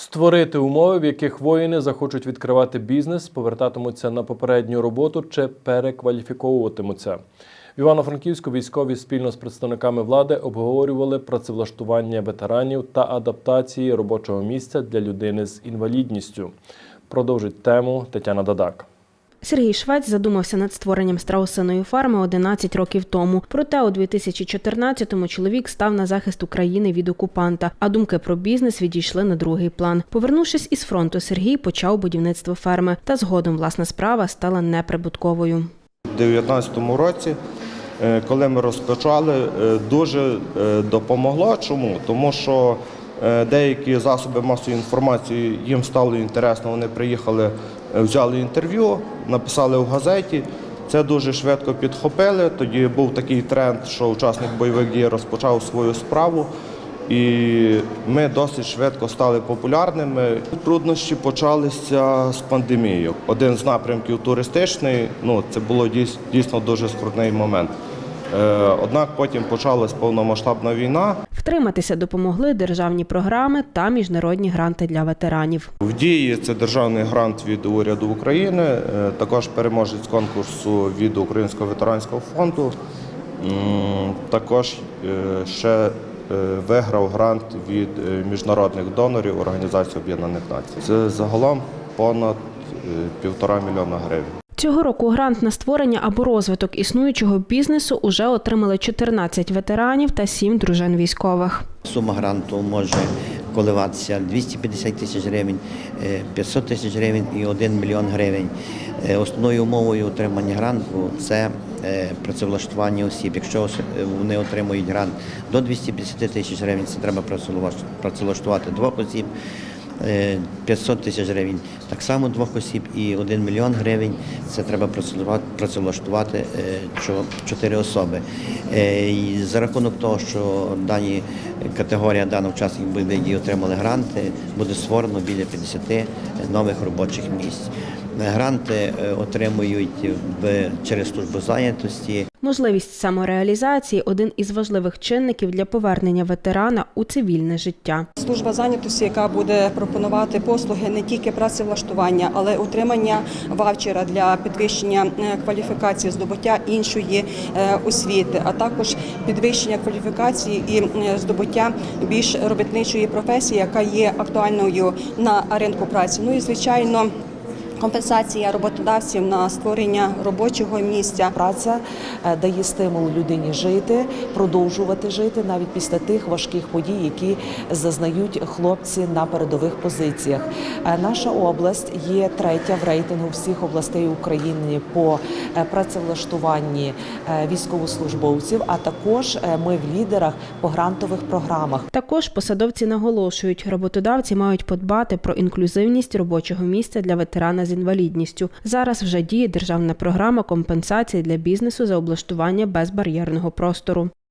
Створити умови, в яких воїни захочуть відкривати бізнес, повертатимуться на попередню роботу чи перекваліфіковуватимуться. В Івано-Франківську військові спільно з представниками влади обговорювали працевлаштування ветеранів та адаптації робочого місця для людини з інвалідністю. Продовжить тему Тетяна Дадак. Сергій Швець задумався над створенням страусиної фарми 11 років тому. Проте у 2014-му чоловік став на захист України від окупанта, а думки про бізнес відійшли на другий план. Повернувшись із фронту, Сергій почав будівництво ферми, та згодом власна справа стала неприбутковою. У 2019 році, е, коли ми розпочали, е, дуже е, допомогло. Чому? Тому що деякі засоби масової інформації їм стало інтересно, вони приїхали, е, взяли інтерв'ю, написали в газеті. Це дуже швидко підхопили. Тоді був такий тренд, що учасник бойових дій розпочав свою справу. І ми досить швидко стали популярними. Труднощі почалися з пандемією. Один з напрямків туристичний, ну це було дійс- дійсно дуже скрутний момент. Е, Однак потім почалась повномасштабна війна. Втриматися допомогли державні програми та міжнародні гранти для ветеранів. В дії це державний грант від уряду України, е, також переможець конкурсу від Українського ветеранського фонду. Також е, ще е, виграв грант від міжнародних донорів Організації Об'єднаних Націй. Це загалом понад півтора мільйона гривень. Цього року грант на створення або розвиток існуючого бізнесу уже отримали 14 ветеранів та 7 дружин військових. Сума гранту може коливатися 250 тисяч гривень, е, 500 тисяч гривень і 1 мільйон гривень. Е, Основною умовою отримання гранту це е, працевлаштування осіб. Якщо е, вони отримують грант до 250 тисяч гривень, це треба працевлаш- працевлаштувати двох осіб. Е, 500 тисяч гривень так само двох осіб і 1 мільйон гривень це треба працевлаштувати- е, чотири особи. Е, І за рахунок того, що дані категорія даних учасників бойових отримали гранти, буде створено біля 50 нових робочих місць. Е, Гранти е, отримують через службу зайнятості. Можливість самореалізації один із важливих чинників для повернення ветерана у цивільне життя. Служба зайнятості, яка буде пропонувати послуги не тільки працевлаштування, але й утримання ваучера для підвищення е, кваліфікації, здобуття іншої е, освіти, а також підвищення кваліфікації і здобуття більш робітничої професії, яка є актуальною на ринку праці. Ну і звичайно. Компенсація роботодавців на створення робочого місця Праця е, дає стимул людині жити, продовжувати жити навіть після тих важких подій, які зазнають хлопці на передових позиціях. Е, Наша область є третя в рейтингу всіх областей України по працевлаштуванні е, військовослужбовців. А також е, ми в лідерах по грантових програмах. Також посадовці наголошують, роботодавці мають подбати про інклюзивність робочого місця для ветерана з інвалідністю. Зараз вже діє державна програма компенсації для бізнесу за облаштування безбар'єрного простору.